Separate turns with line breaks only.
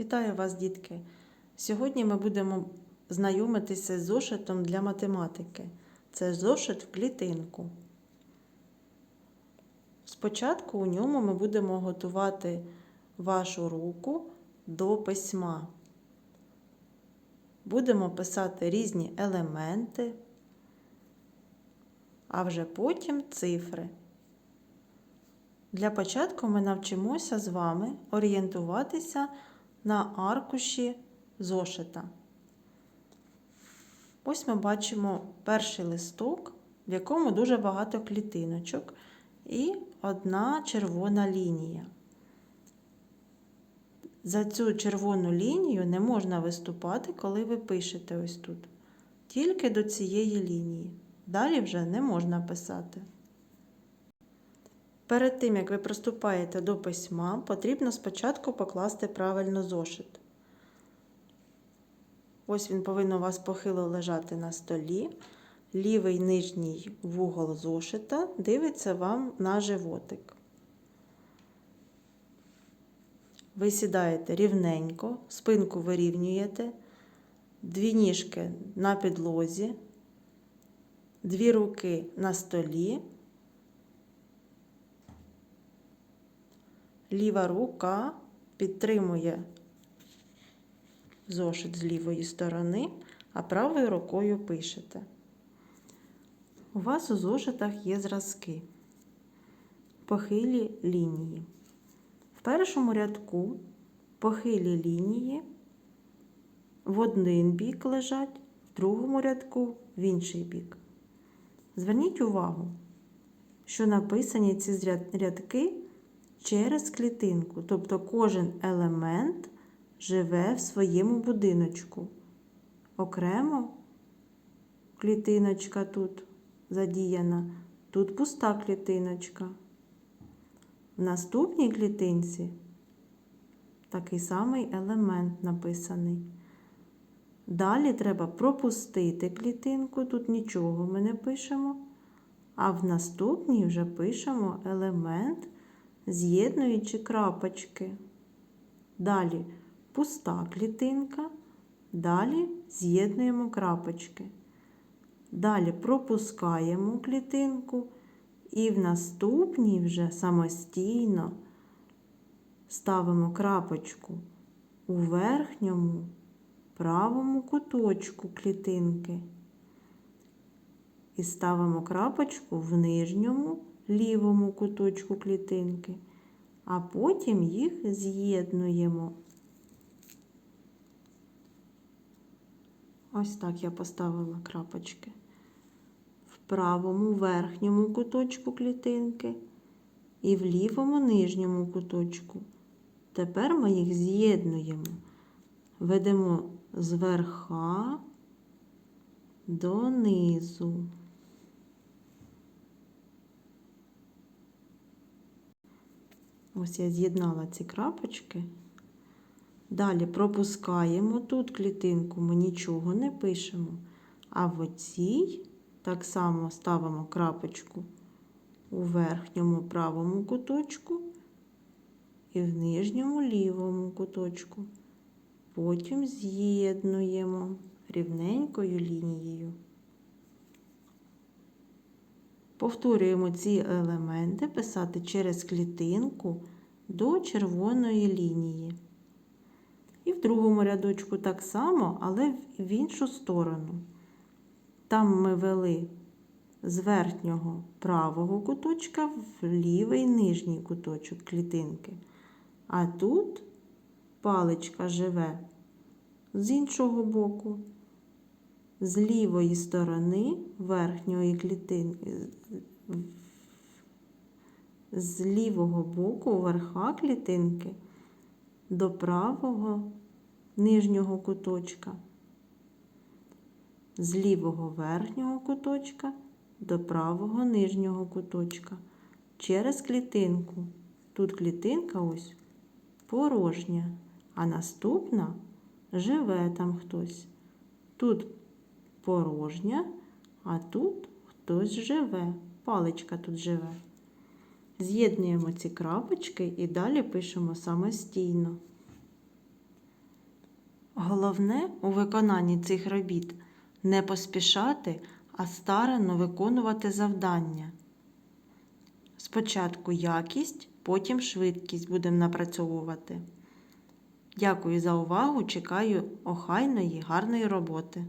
Вітаю вас, дітки! Сьогодні ми будемо знайомитися з зошитом для математики. Це зошит в клітинку. Спочатку у ньому ми будемо готувати вашу руку до письма. Будемо писати різні елементи, а вже потім цифри. Для початку ми навчимося з вами орієнтуватися на аркуші зошита. Ось ми бачимо перший листок, в якому дуже багато клітиночок і одна червона лінія. За цю червону лінію не можна виступати, коли ви пишете ось тут. Тільки до цієї лінії. Далі вже не можна писати. Перед тим, як ви приступаєте до письма, потрібно спочатку покласти правильно зошит. Ось він повинен у вас похило лежати на столі. Лівий нижній вугол зошита дивиться вам на животик. Ви сідаєте рівненько, спинку вирівнюєте, дві ніжки на підлозі, дві руки на столі. Ліва рука підтримує зошит з лівої сторони, а правою рукою пишете. У вас у зошитах є зразки, похилі лінії. В першому рядку похилі лінії в один бік лежать, в другому рядку в інший бік. Зверніть увагу, що написані ці рядки через клітинку, тобто кожен елемент живе в своєму будиночку. Окремо клітиночка тут задіяна, тут пуста клітиночка. В наступній клітинці такий самий елемент написаний. Далі треба пропустити клітинку, тут нічого ми не пишемо, а в наступній вже пишемо елемент з'єднуючи крапочки. Далі пуста клітинка, далі з'єднуємо крапочки. Далі пропускаємо клітинку і в наступній вже самостійно ставимо крапочку у верхньому правому куточку клітинки. І ставимо крапочку в нижньому лівому куточку клітинки, а потім їх з'єднуємо. Ось так я поставила крапочки. В правому верхньому куточку клітинки і в лівому нижньому куточку. Тепер ми їх з'єднуємо, ведемо з верха донизу. Ось я з'єднала ці крапочки. Далі пропускаємо тут клітинку, ми нічого не пишемо. А в оцій так само ставимо крапочку у верхньому правому куточку і в нижньому лівому куточку. Потім з'єднуємо рівненькою лінією. Повторюємо ці елементи писати через клітинку до червоної лінії. І в другому рядочку так само, але в іншу сторону. Там ми вели з верхнього правого куточка в лівий нижній куточок клітинки. А тут паличка живе з іншого боку з лівої сторони верхньої клітинки, з лівого боку верха клітинки до правого нижнього куточка, з лівого верхнього куточка до правого нижнього куточка через клітинку. Тут клітинка ось порожня, а наступна живе там хтось. Тут порожня, а тут хтось живе, паличка тут живе. З'єднуємо ці крапочки і далі пишемо самостійно. Головне у виконанні цих робіт не поспішати, а старанно виконувати завдання. Спочатку якість, потім швидкість будемо напрацьовувати. Дякую за увагу. Чекаю охайної, гарної роботи.